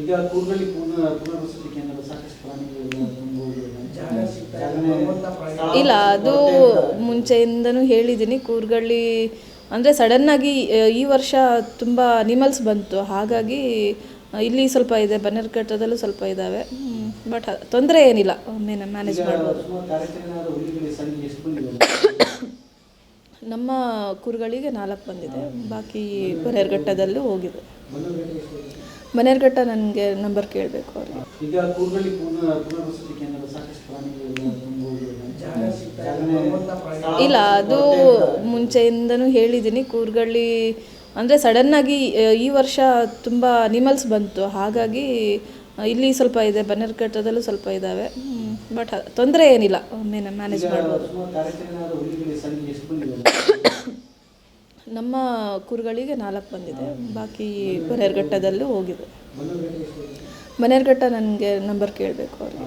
ಈಗ ಪುನರ್ ಪುನರ್ವಸತಿ ಕೇಂದ್ರದ ಸಾಕಷ್ಟು ಪ್ರಾಣಿಗಳು ಇಲ್ಲ. ಅದು ಮುಂಚೆಯಿಂದನೂ ಹೇಳಿದ್ದೀನಿ ಕೂರ್ಗಳ್ಳಿ ಅಂದರೆ ಸಡನ್ನಾಗಿ ಈ ವರ್ಷ ತುಂಬ ಅನಿಮಲ್ಸ್ ಬಂತು. ಹಾಗಾಗಿ ಇಲ್ಲಿ ಸ್ವಲ್ಪ ಇದೆ ಬನ್ನೇರುಘಟ್ಟದಲ್ಲೂ ಸ್ವಲ್ಪ ಇದ್ದಾವೆ ಬಟ್ ತೊಂದರೆ ಏನಿಲ್ಲ. ಮೇನ ಮ್ಯಾನೇಜ್ ಮಾಡ್ಬೋದು. ನಮ್ಮ ಕೂರ್ಗಳಿಗೆ ನಾಲ್ಕು ಬಂದಿದೆ. ಬಾಕಿ ಬನ್ನೇರುಘಟ್ಟದಲ್ಲೂ ಹೋಗಿದೆ. ಎಷ್ಟು ನನಗೆ ನಂಬರ್ ಕೇಳಬೇಕು ಅವ್ರಿಗೆ. ಈಗ ಕೂರ್ಗಳ್ಳಿ ಪುನರ್ ಪುನರ್ವಸತಿ ಕೇಂದ್ರದ ಸಾಕಷ್ಟು ಪ್ರಾಣಿಗಳು ಇಲ್ಲ ಅದು ಮುಂಚೆಯಿಂದನೂ ಹೇಳಿದ್ದೀನಿ ಕೂರ್ಗಳ್ಳಿ ಅಂದರೆ ಸಡನ್ನಾಗಿ ಈ ವರ್ಷ ತುಂಬ ಅನಿಮಲ್ಸ್ ಬಂತು. ಹಾಗಾಗಿ ಇಲ್ಲಿ ಸ್ವಲ್ಪ ಇದೆ ಬನ್ನೇರ್ಘಟ್ಟದಲ್ಲೂ ಸ್ವಲ್ಪ ಇದ್ದಾವೆ ಬಟ್ ತೊಂದರೆ ಏನಿಲ್ಲ. ಮೇನ ಮ್ಯಾನೇಜ್ ಮಾಡ್ಬೋದು. ನಮ್ಮ ಕುರುಗಳಿಗೆ ನಾಲ್ಕು ಬಂದಿದೆ ಬಾಕಿ ಮನೆರ್ಘಟ್ಟದಲ್ಲೂ ಹೋಗಿದೆ? ಬನ್ನೇರುಘಟ್ಟ ನನಗೆ ನಂಬರ್ ಕೇಳಬೇಕು ಅವ್ರಿಗೆ